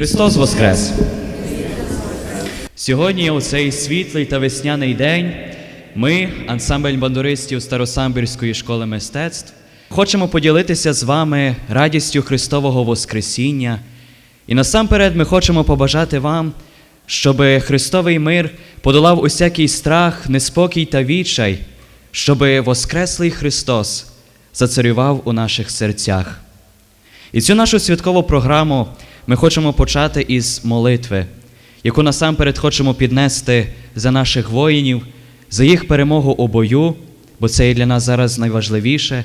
Христос Воскрес! Сьогодні, у цей світлий та весняний день, ми, ансамбль бандуристів Старосамбірської школи мистецтв, хочемо поділитися з вами радістю Христового Воскресіння. І насамперед ми хочемо побажати вам, щоб Христовий мир подолав усякий страх, неспокій та відчай, щоб Воскреслий Христос зацарював у наших серцях. І цю нашу святкову програму ми хочемо почати із молитви, яку насамперед хочемо піднести за наших воїнів, за їх перемогу у бою, бо це є для нас зараз найважливіше,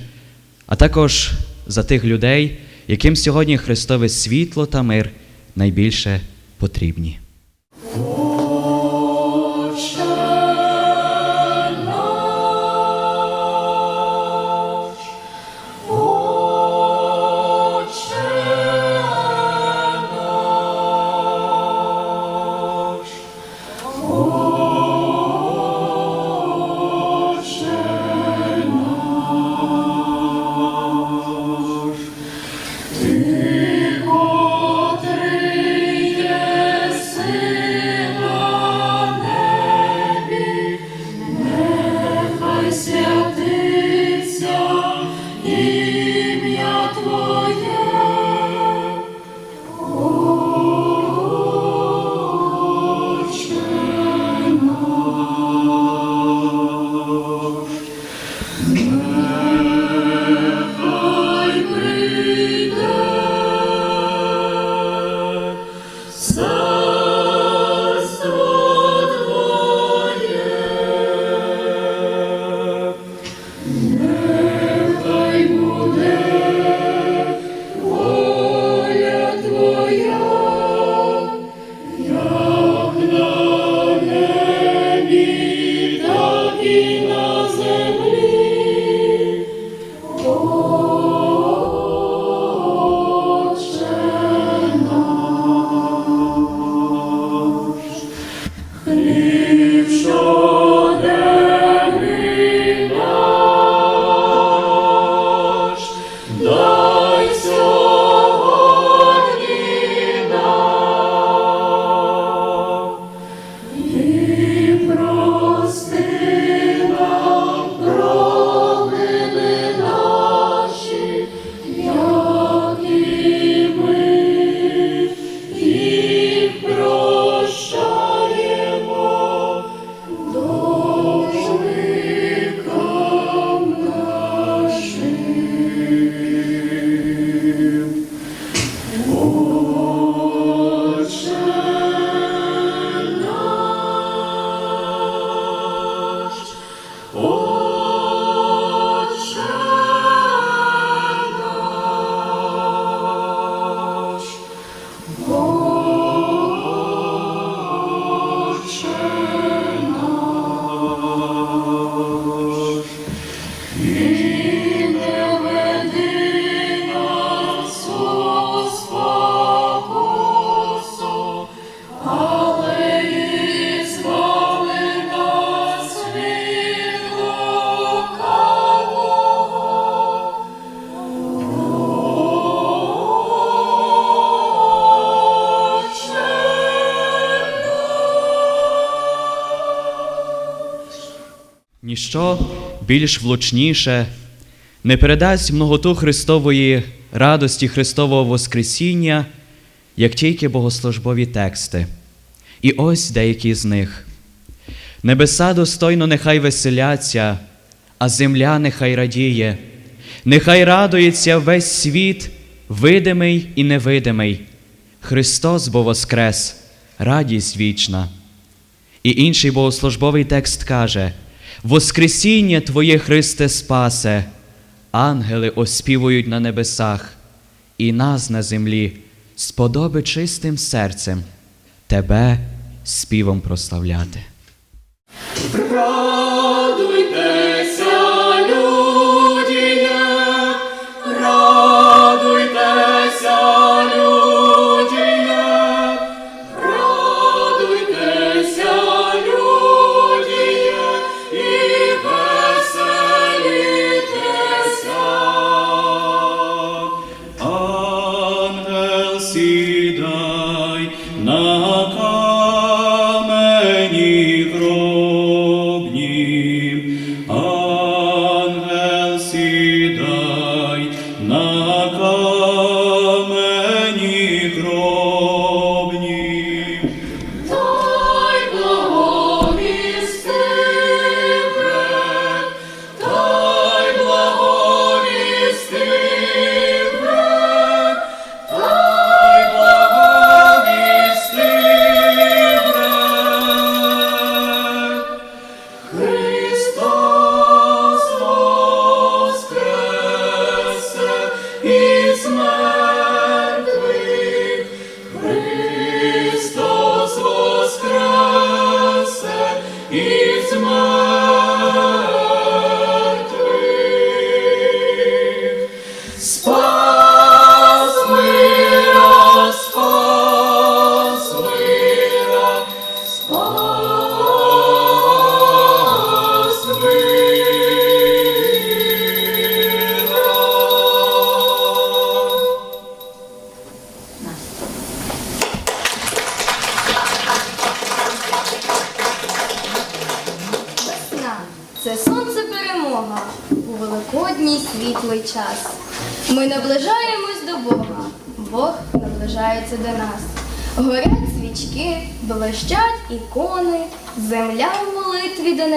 а також за тих людей, яким сьогодні Христове світло та мир найбільше потрібні. Ніщо більш влучніше не передасть многоту Христової радості Христового Воскресіння, як тільки богослужбові тексти. І ось деякі з них. Небеса достойно нехай веселяться, а земля нехай радіє, нехай радується весь світ, видимий і невидимий. Христос бо воскрес, радість вічна. І інший богослужбовий текст каже: Воскресіння Твоє Христе спасе, ангели оспівують на небесах, і нас на землі сподоби чистим серцем Тебе співом прославляти. see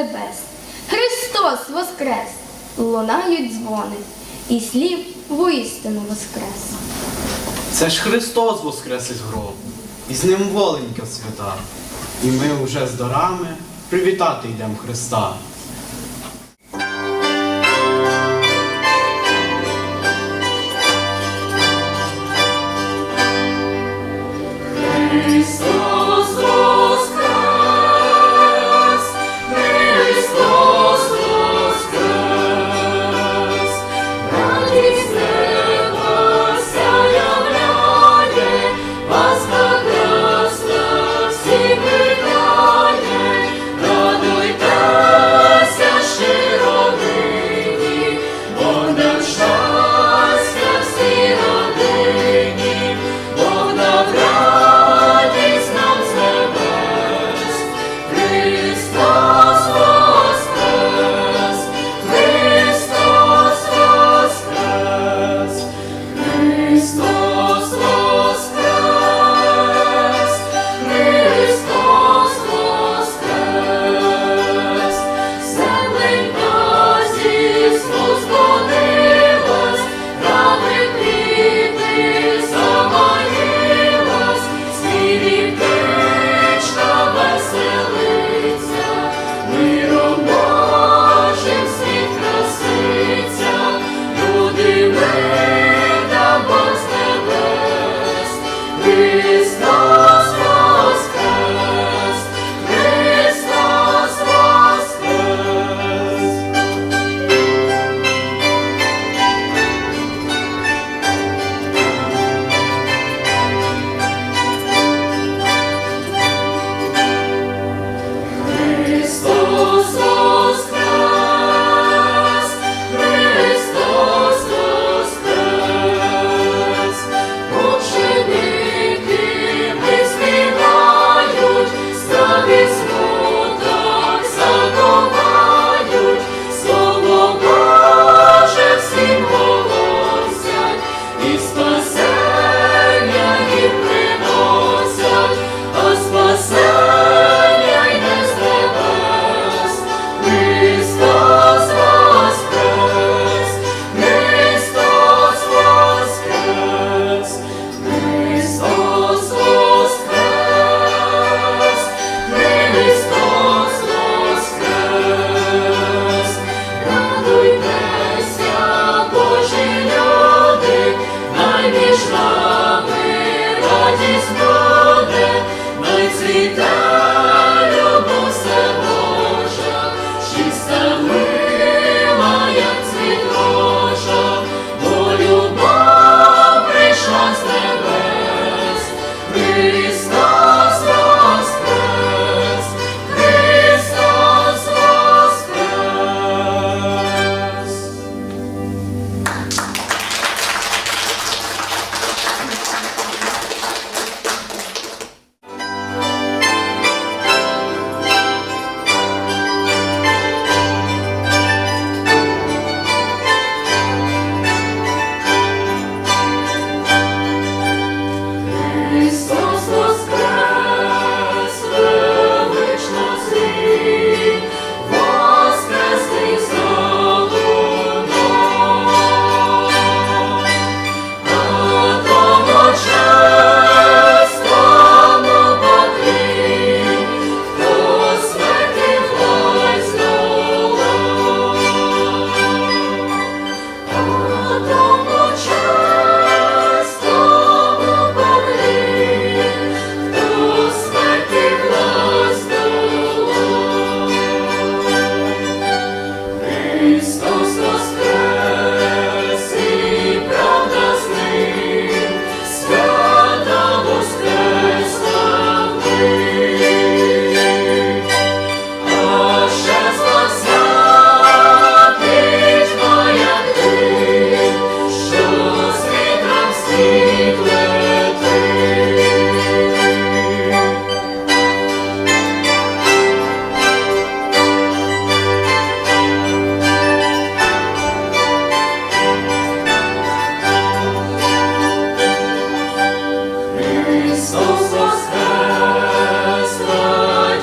небес. Христос воскрес! Лунають дзвони, і слів воістину воскрес. Це ж Христос воскрес із гробу, і з ним воленька свята. І ми уже з дарами привітати йдемо Христа.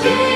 you.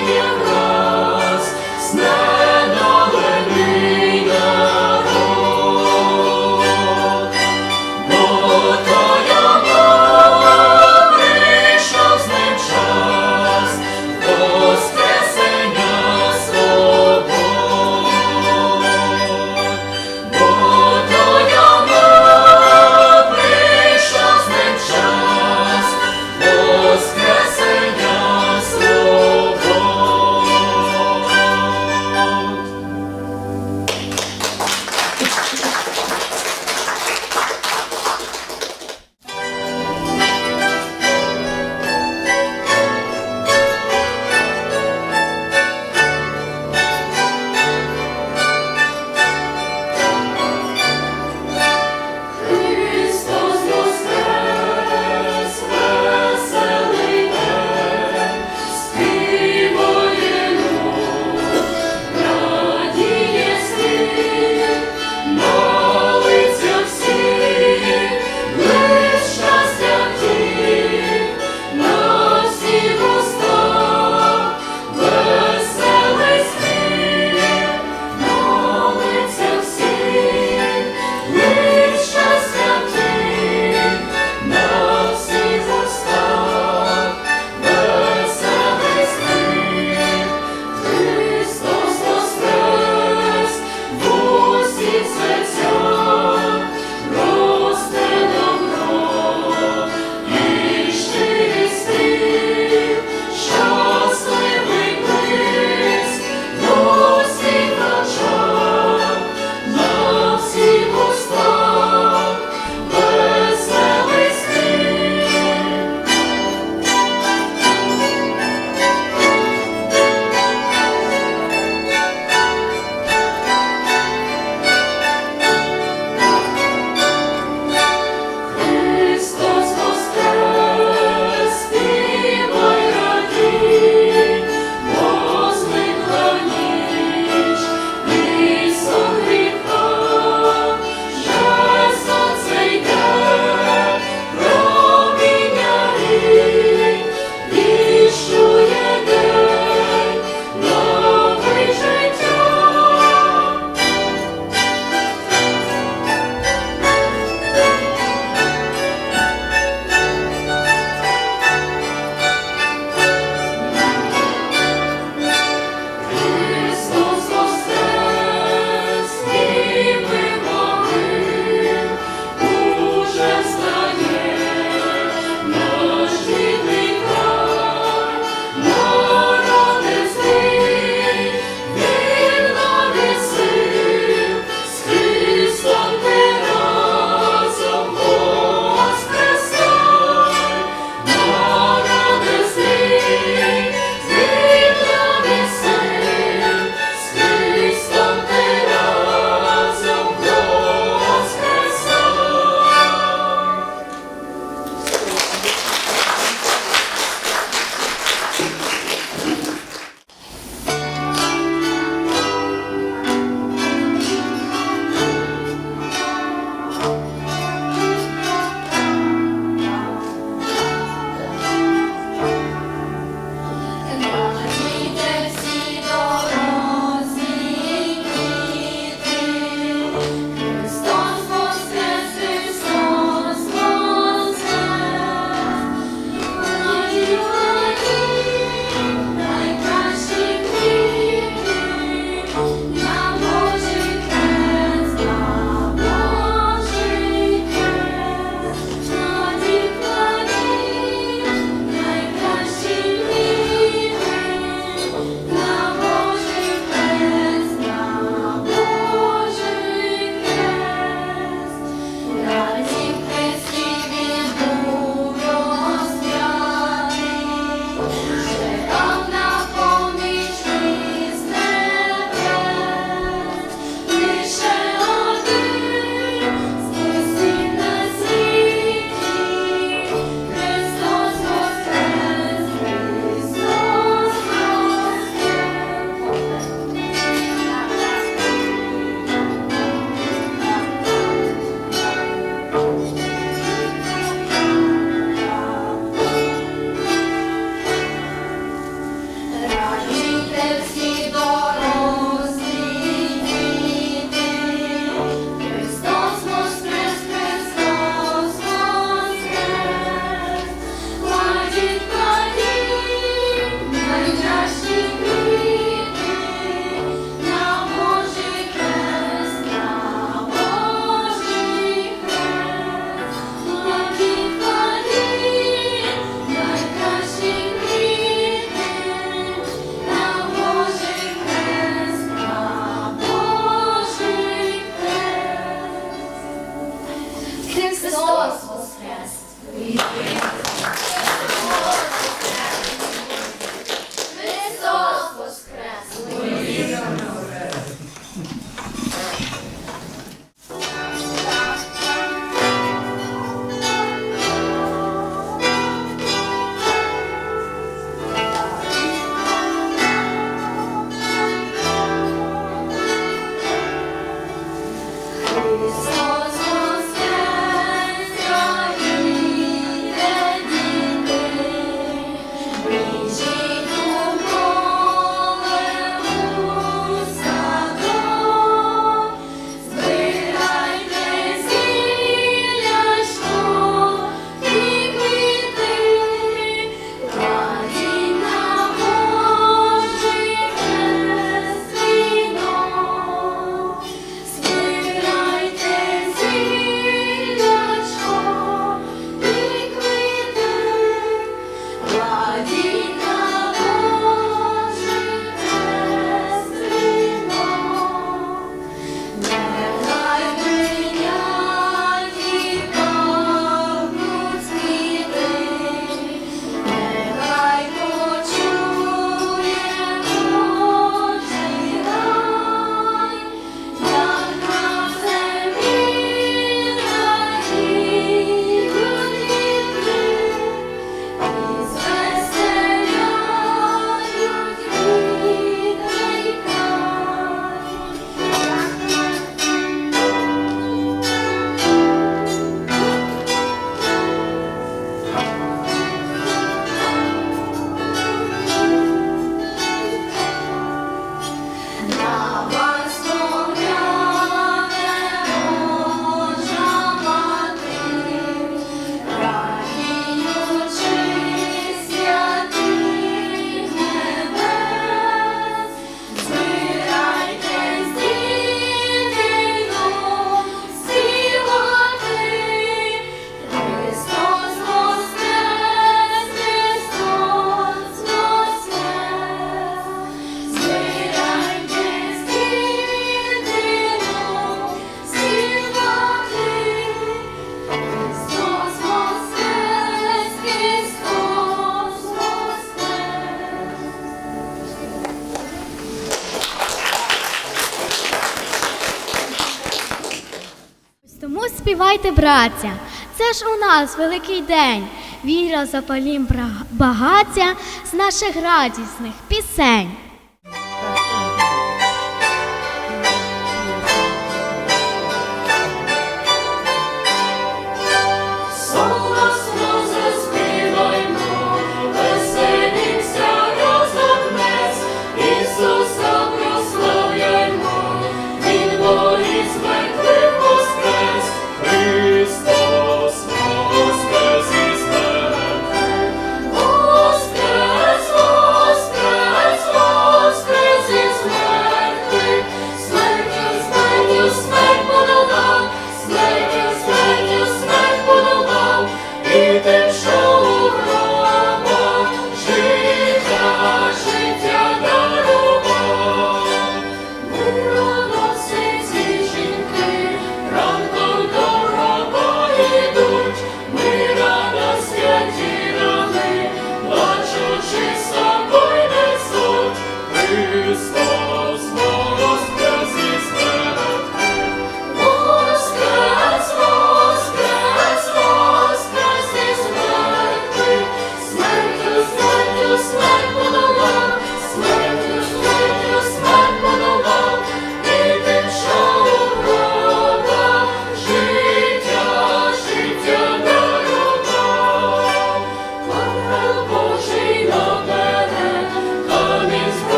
Заспівайте, браття. Це ж у нас великий день. Віра запалім багаття з наших радісних пісень.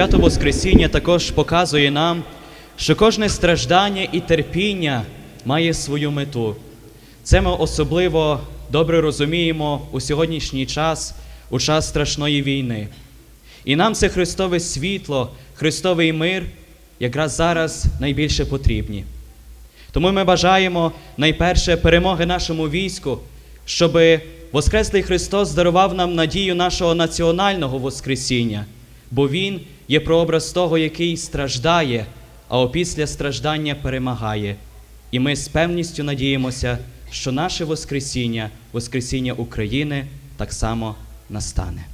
Свято Воскресіння також показує нам, що кожне страждання і терпіння має свою мету. Це ми особливо добре розуміємо у сьогоднішній час, у час страшної війни. І нам це Христове світло, Христовий мир якраз зараз найбільше потрібні. Тому ми бажаємо найперше перемоги нашому війську, щоб Воскреслий Христос дарував нам надію нашого національного Воскресіння, бо Він є прообраз того, який страждає, а опісля страждання перемагає. І ми з певністю надіємося, що наше Воскресіння, Воскресіння України так само настане.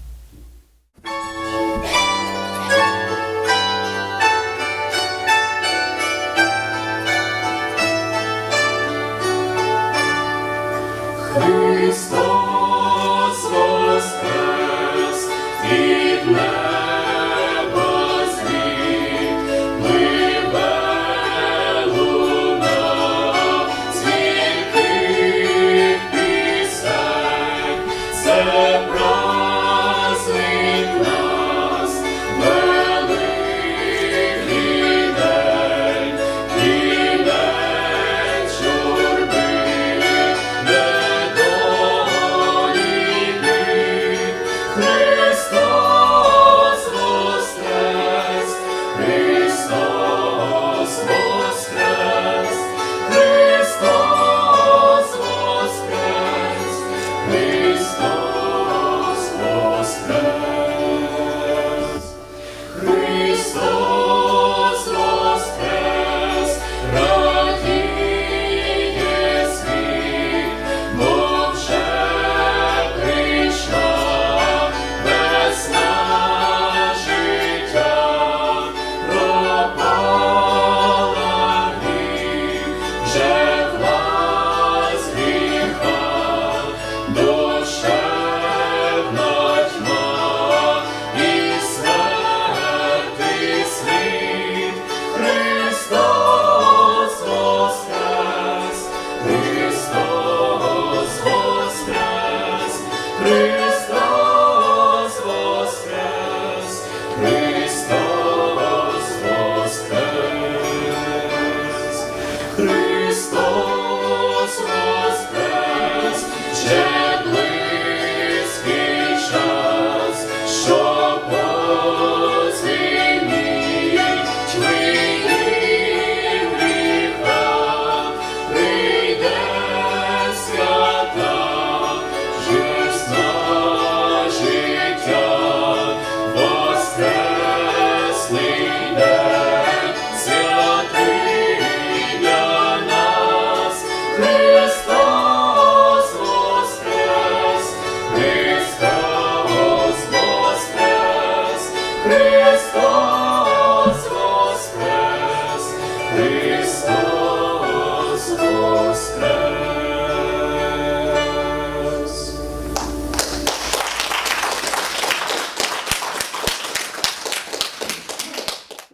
Христос